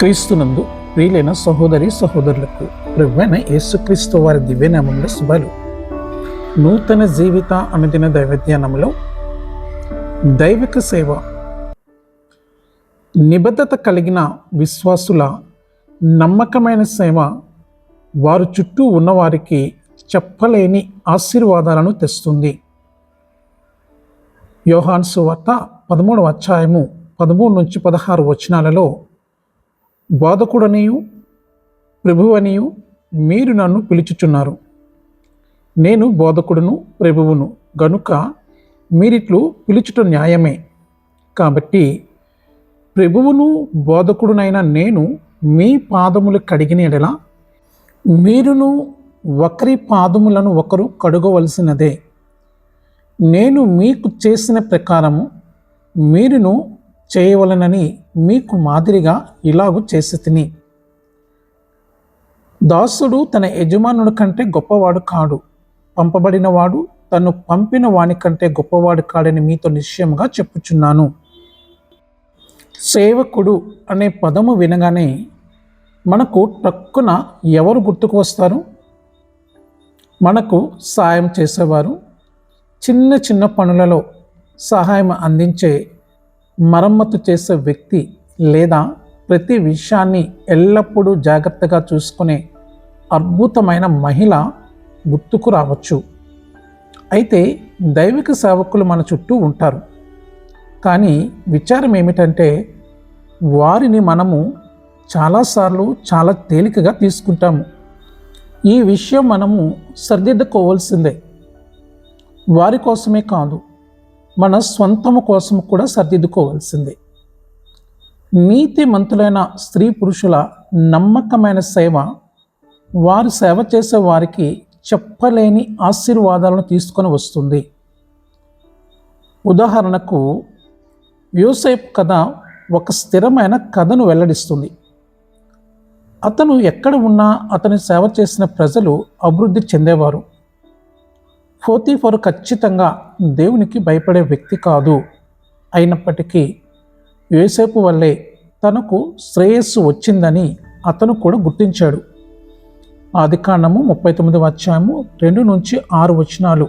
క్రీస్తునందు ప్రియులైన సహోదరి సహోదరులకు ప్రభువైన యేసుక్రీస్తు వారి దివ్యనామంలో శుభాలు. నూతన జీవిత అనుదిన దైవధ్యానంలో దైవిక సేవ. నిబద్ధత కలిగిన విశ్వాసుల నమ్మకమైన సేవ వారు చుట్టూ ఉన్నవారికి చెప్పలేని ఆశీర్వాదాలను తెస్తుంది. యోహాన్ సువార్త పదమూడవ అధ్యాయము పదమూడు నుంచి పదహారు వచనాలలో బోధకుడనియు ప్రభువనియు మీరు నన్ను పిలుచుచున్నారు. నేను బోధకుడును ప్రభువును. గనుక మీరిట్లు పిలుచుట న్యాయమే. కాబట్టి ప్రభువును బోధకుడునైన నేను మీ పాదములు కడిగిన ఎడల మీరును ఒకరి పాదములను ఒకరు కడుగవలసినదే. నేను మీకు చేసిన ప్రకారము మీరును చేయవలనని మీకు మాదిరిగా ఇలాగు చేసి తిని. దాసుడు తన యజమానుడి కంటే గొప్పవాడు కాడు. పంపబడినవాడు తను పంపిన వాని కంటే గొప్పవాడు కాడని మీతో నిశ్చయంగా చెప్పుచున్నాను. సేవకుడు అనే పదము వినగానే మనకు టక్కున ఎవరు గుర్తుకు వస్తారు? మనకు సాయం చేసేవారు. చిన్న చిన్న పనులలో సహాయం అందించే మరమ్మతు చేసే వ్యక్తి లేదా ప్రతి విషయాన్ని ఎల్లప్పుడూ జాగ్రత్తగా చూసుకునే అద్భుతమైన మహిళ గుర్తుకు రావచ్చు. అయితే దైవిక సేవకులు మన చుట్టూ ఉంటారు. కానీ విచారం ఏమిటంటే వారిని మనము చాలాసార్లు చాలా తేలికగా తీసుకుంటాము. ఈ విషయం మనము సరిదిద్దుకోవాల్సిందే. వారి కోసమే కాదు మన స్వంతము కోసం కూడా సరిదిద్దుకోవాల్సిందే. నీతిమంతులైన స్త్రీ పురుషుల నమ్మకమైన సేవ వారు సేవ చేసే వారికి చెప్పలేని ఆశీర్వాదాలను తీసుకొని వస్తుంది. ఉదాహరణకు యూసేఫ్ కథ ఒక స్థిరమైన కథను వెల్లడిస్తుంది. అతను ఎక్కడ ఉన్నా అతని సేవ చేసిన ప్రజలు అభివృద్ధి చెందేవారు. ఫోతీఫరు ఖచ్చితంగా దేవునికి భయపడే వ్యక్తి కాదు. అయినప్పటికీ యోసేపు వల్లే తనకు శ్రేయస్సు వచ్చిందని అతను కూడా గుర్తించాడు. ఆదికాండము ముప్పై తొమ్మిది వచ్చాము రెండు నుంచి ఆరు వచనాలు.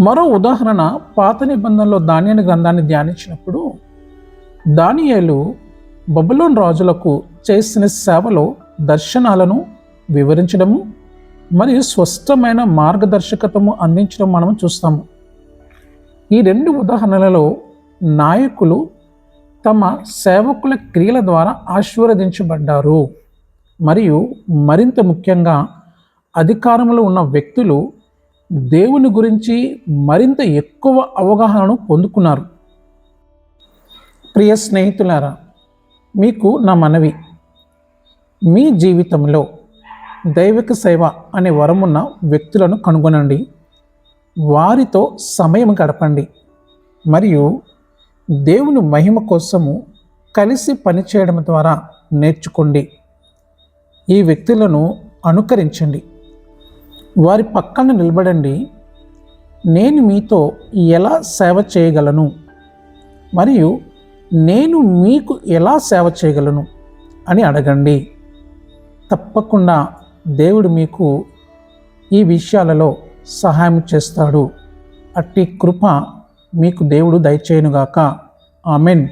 మరో ఉదాహరణ పాత నిబంధనలో ధాన్యాన్ని గ్రంథాన్ని ధ్యానించినప్పుడు దానియేలు బబులోన్ రాజులకు చేసిన సేవలో దర్శనాలను వివరించడము మరియు స్పష్టమైన మార్గదర్శకతము అందించడం మనం చూస్తాము. ఈ రెండు ఉదాహరణలలో నాయకులు తమ సేవకుల క్రియల ద్వారా ఆశీర్వదించబడ్డారు. మరియు మరింత ముఖ్యంగా అధికారంలో ఉన్న వ్యక్తులు దేవుని గురించి మరింత ఎక్కువ అవగాహనను పొందుకున్నారు. ప్రియ స్నేహితులారా మీకు నా మనవి. మీ జీవితంలో దైవిక సేవ అనే వరం ఉన్న వ్యక్తులను కనుగొనండి. వారితో సమయం గడపండి. మరియు దేవుని మహిమ కోసము కలిసి పనిచేయడం ద్వారా నేర్చుకోండి. ఈ వ్యక్తులను అనుకరించండి. వారి పక్కన నిలబడండి. నేను మీతో ఎలా సేవ చేయగలను? మరియు నేను మీకు ఎలా సేవ చేయగలను? అని అడగండి. తప్పకుండా దేవుడు మీకు ఈ విషయాలలో సహాయం చేస్తాడు. అట్టి కృప మీకు దేవుడు దయచేయునుగాక. ఆమెన్.